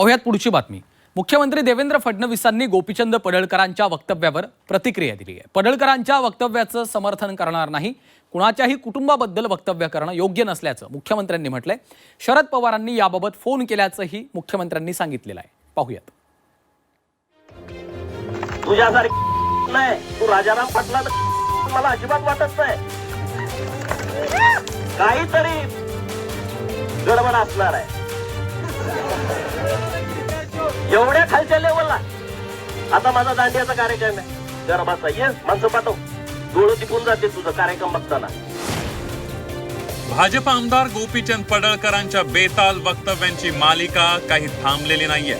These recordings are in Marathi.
पाहुयात पुढची बातमी. मुख्यमंत्री देवेंद्र फडणवीसांनी गोपीचंद पडळकरांच्या वक्तव्यावर प्रतिक्रिया दिली आहे. पडळकरांच्या वक्तव्याचं समर्थन करणार नाही. कुणाच्याही कुटुंबाबद्दल वक्तव्य करणं योग्य नसल्याचं मुख्यमंत्र्यांनी म्हटलंय. शरद पवारांनी याबाबत फोन केल्याचंही मुख्यमंत्र्यांनी सांगितलेलं आहे. पाहूयात. तुझ्यासारखी नाही. तू राजाराम पाटला मला अजिबात वाटत नाही. काहीतरी गडबड असणार आहे. एवढ्या खालच्या लेवलला आता माझा दांडियाचा कार्यक्रम आहे. गरबाचा ये माणसं पाठव. डोळं टिपून जाते तुझं कार्यक्रम बघताना. भाजप आमदार गोपीचंद पडळकरांच्या बेताल वक्तव्यांची मालिका काही थांबलेली नाहीये.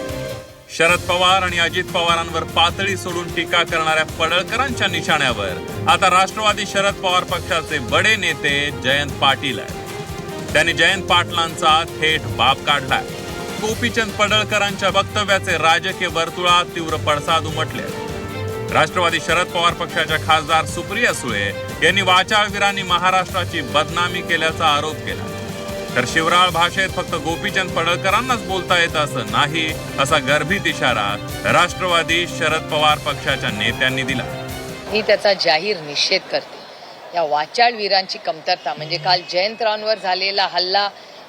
शरद पवार आणि अजित पवारांवर पातळी सोडून टीका करणाऱ्या पडळकरांच्या निशाण्यावर आता राष्ट्रवादी शरद पवार पक्षाचे बडे नेते जयंत पाटील आहेत. त्यांनी जयंत पाटलांचा थेट बाप काढलाय. गोपीचंद पडळकरांच्या वक्तव्याचे राजकीय वर्तुळात तीव्र पडसाद उमटले. राष्ट्रवादी शरद पवार पक्षाच्या खासदार सुप्रिया सुळे यांनी वाचाळवीरांनी महाराष्ट्राची बदनामी केल्याचा आरोप केला. तर शिवराळ भाषेत फक्त गोपीचंद पडळकरांनाच बोलता येत असं नाही असा गर्भित इशारा राष्ट्रवादी शरद पवार पक्षाच्या नेत्यांनी दिला. मी त्याचा जाहीर निषेध करते. या वाचाळवीरांची कमतरता म्हणजे काल जयंतरावांवर झालेला हल्ला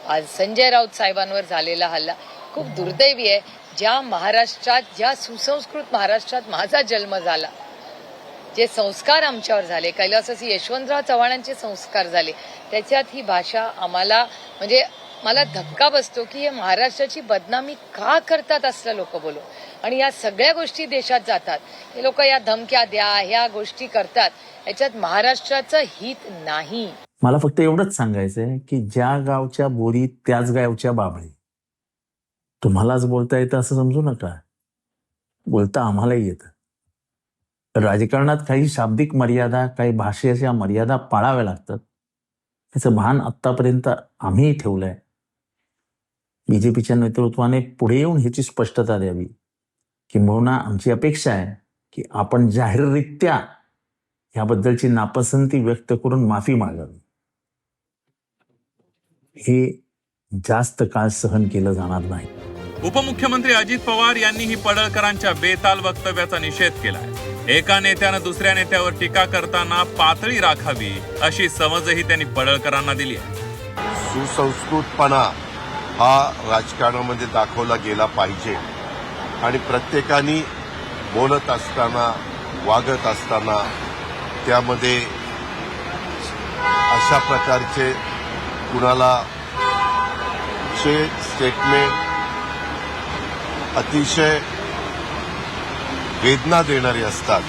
आज संजय राऊत साहेबांवर झालेला हल्ला खूप दुर्दैवी आहे. ज्या महाराष्ट्रात ज्या सुसंस्कृत महाराष्ट्रात माझा जन्म झाला जे संस्कार आमच्यावर झाले कैलासासी यशवंतराव चव्हाणांचे संस्कार झाले त्याच्यात ही भाषा आम्हाला म्हणजे मला धक्का बसतो की हे महाराष्ट्राची बदनामी का करतात असलं लोक बोलू आणि या सगळ्या गोष्टी देशात जातात. हे लोक या धमक्या द्या ह्या गोष्टी करतात. याच्यात महाराष्ट्राचं हित नाही. मला फक्त एवढंच सांगायचंय की ज्या गावच्या बोरी त्याच गावच्या बाबळी तुम्हालाच बोलता येतं असं समजू नका. बोलता आम्हालाही येतं. राजकारणात काही शाब्दिक मर्यादा काही भाषेच्या मर्यादा पाळाव्या लागतात. याचं भान आत्तापर्यंत आम्हीही ठेवलंय. बीजेपीच्या नेतृत्वाने पुढे येऊन ह्याची स्पष्टता द्यावी. किंबहुना आमची अपेक्षा आहे की आपण जाहीररित्या ह्याबद्दलची नापसंती व्यक्त करून माफी मागावी. हे जास्त काळ सहन केलं जाणार नाही. उपमुख्यमंत्री अजित पवार यांनीही पडळकरांच्या बेताल वक्तव्याचा निषेध केलाय. एका नेत्यानं दुसऱ्या नेत्यावर टीका करताना पातळी राखावी अशी समजही त्यांनी पडळकरांना दिली आहे. सुसंस्कृतपणा हा राजकारणामध्ये दाखवला गेला पाहिजे. आणि प्रत्येकाने बोलत असताना वागत असताना त्यामध्ये अशा प्रकारचे कुणाला चे स्टेटमेंट अतिशय वेदना देणारे असतात.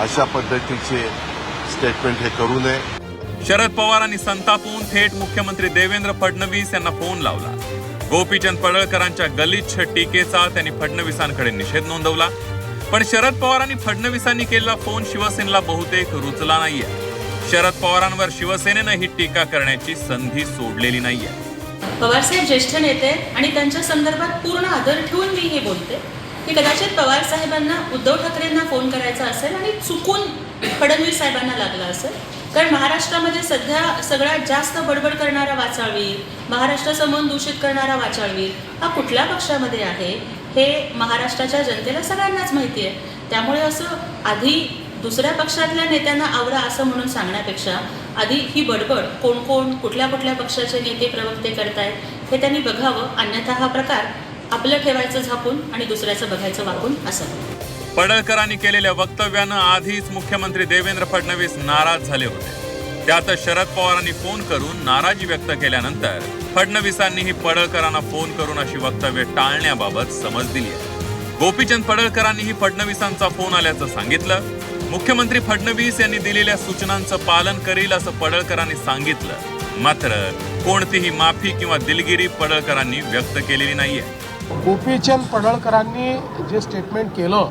अशा पद्धतीचे स्टेटमेंट हे करू नये. शरद पवारांनी संतापून थेट मुख्यमंत्री देवेंद्र फडणवीस यांना फोन लावला. गोपीचंद पडळकरांच्या गलिच्छ टीकेचा त्यांनी फडणवीसांकडे निषेध नोंदवला. पण शरद पवारांनी फडणवीसांनी केलेला फोन शिवसेनेला बहुतेक रुचला नाहीये. शरद पवारांवर शिवसेनेनं ही टीका करण्याची संधी सोडलेली नाहीये. पवारसाहेब ज्येष्ठ नेते आणि त्यांच्या संदर्भात पूर्ण आदर ठेवून मी हे बोलते की कदाचित पवार साहेबांना उद्धव ठाकरेंना फोन करायचा असेल आणि चुकून फडणवीस साहेबांना लागला असेल कारण महाराष्ट्रामध्ये सध्या सगळ्यात जास्त बडबड करणारा वाचाळवीर महाराष्ट्राचं मन दूषित करणारा वाचाळवीर हा कुठल्या पक्षामध्ये आहे हे महाराष्ट्राच्या जनतेला सगळ्यांनाच माहिती आहे. त्यामुळे असं आधी दुसऱ्या पक्षातल्या नेत्यांना आवरा असं म्हणून सांगण्यापेक्षा आधी ही बडबड कोण कोण कुठल्या कुठल्या पक्षाचे नेते प्रवक्ते करतायत हे त्यांनी बघावं. अन्यथा हा प्रकार आपलं ठेवायचं झापून आणि दुसऱ्याचं बघायचं वाकून असं. पडळकरांनी केलेल्या वक्तव्यानं आधीच मुख्यमंत्री देवेंद्र फडणवीस नाराज झाले होते. त्यातच शरद पवारांनी फोन करून नाराजी व्यक्त केल्यानंतर फडणवीसांनीही पडळकरांना फोन करून अशी वक्तव्य टाळण्याबाबत समज दिली आहे. गोपीचंद पडळकरांनीही फडणवीसांचा फोन आल्याचं सांगितलं. मुख्यमंत्री फडणवीस यांनी दिलेल्या सूचनांचं पालन करील असं पडळकरांनी सांगितलं. मात्र कोणतीही माफी किंवा दिलगिरी पडळकरांनी व्यक्त केलेली नाहीये. गोपीचंद पडळकरांनी जे स्टेटमेंट केलं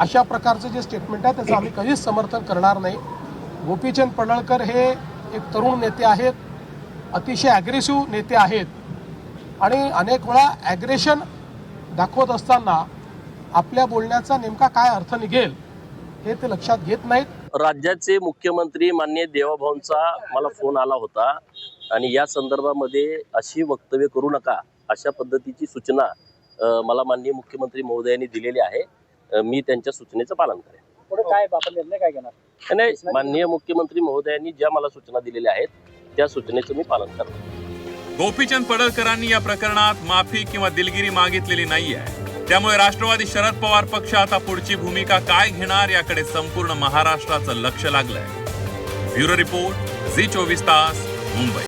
अशा प्रकारचं जे स्टेटमेंट आहे त्याचं आम्ही कधीच समर्थन करणार नाही. गोपीचंद पडळकर हे एक तरुण नेते आहेत अतिशय ॲग्रेसिव्ह नेते आहेत. आणि अनेक वेळा ॲग्रेशन दाखवत असताना आपल्या बोलण्याचा नेमका काय अर्थ निघेल हे ते लक्षात घेत नाहीत. राज्याचे मुख्यमंत्री मान्य देवाभाऊंचा मला फोन आला होता आणि या संदर्भामध्ये अशी वक्तव्य करू नका अशा पद्धतीची सूचना मला माननीय मुख्यमंत्री महोदयांनी दिलेली आहे. मी त्यांच्या सूचनेचं पालन करेन. पुढे काय आपण निर्णय काय घेणार? नाही माननीय मुख्यमंत्री महोदयांनी ज्या मला सूचना दिलेल्या आहेत त्या सूचनेचं मी पालन करतो गोपीचंद पडळकरांनी या प्रकरणात माफी किंवा दिलगिरी मागितलेली नाहीये त्यामुळे राष्ट्रवादी शरद पवार पक्ष आता पुढची भूमिका काय घेणार याकडे संपूर्ण महाराष्ट्राचं लक्ष लागलंय. ब्युरो रिपोर्ट झी चोवीस तास मुंबई.